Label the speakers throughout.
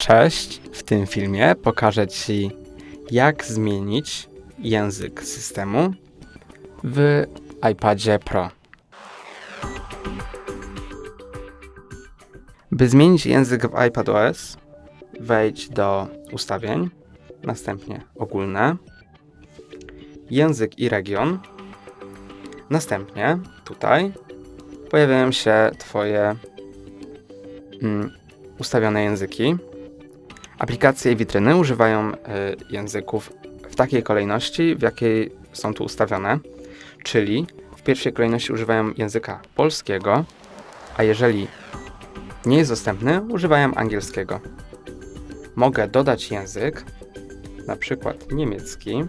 Speaker 1: Cześć! W tym filmie pokażę Ci, jak zmienić język systemu w iPadzie Pro. By zmienić język w iPadOS, wejdź do ustawień, następnie ogólne, język i region, następnie tutaj pojawiają się Twoje mm, ustawione języki. Aplikacje i witryny używają y, języków w takiej kolejności, w jakiej są tu ustawione, czyli w pierwszej kolejności używają języka polskiego, a jeżeli nie jest dostępny, używają angielskiego. Mogę dodać język, na przykład niemiecki,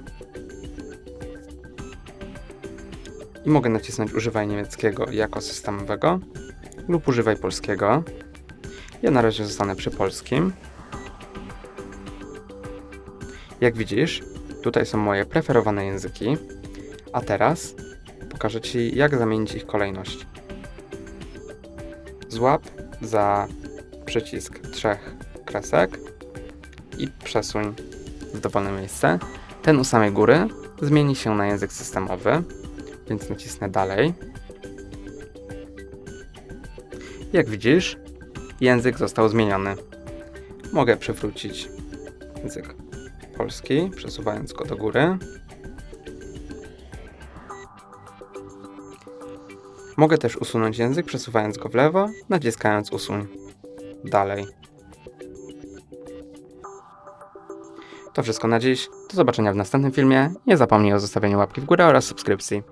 Speaker 1: i mogę nacisnąć używaj niemieckiego jako systemowego lub używaj polskiego. Ja na razie zostanę przy polskim. Jak widzisz, tutaj są moje preferowane języki, a teraz pokażę Ci, jak zamienić ich kolejność. Złap za przycisk trzech kresek i przesuń w dowolne miejsce. Ten u samej góry zmieni się na język systemowy, więc nacisnę dalej. Jak widzisz, język został zmieniony. Mogę przywrócić język polski, przesuwając go do góry. Mogę też usunąć język, przesuwając go w lewo, naciskając usuń. Dalej. To wszystko na dziś. Do zobaczenia w następnym filmie. Nie zapomnij o zostawieniu łapki w górę oraz subskrypcji.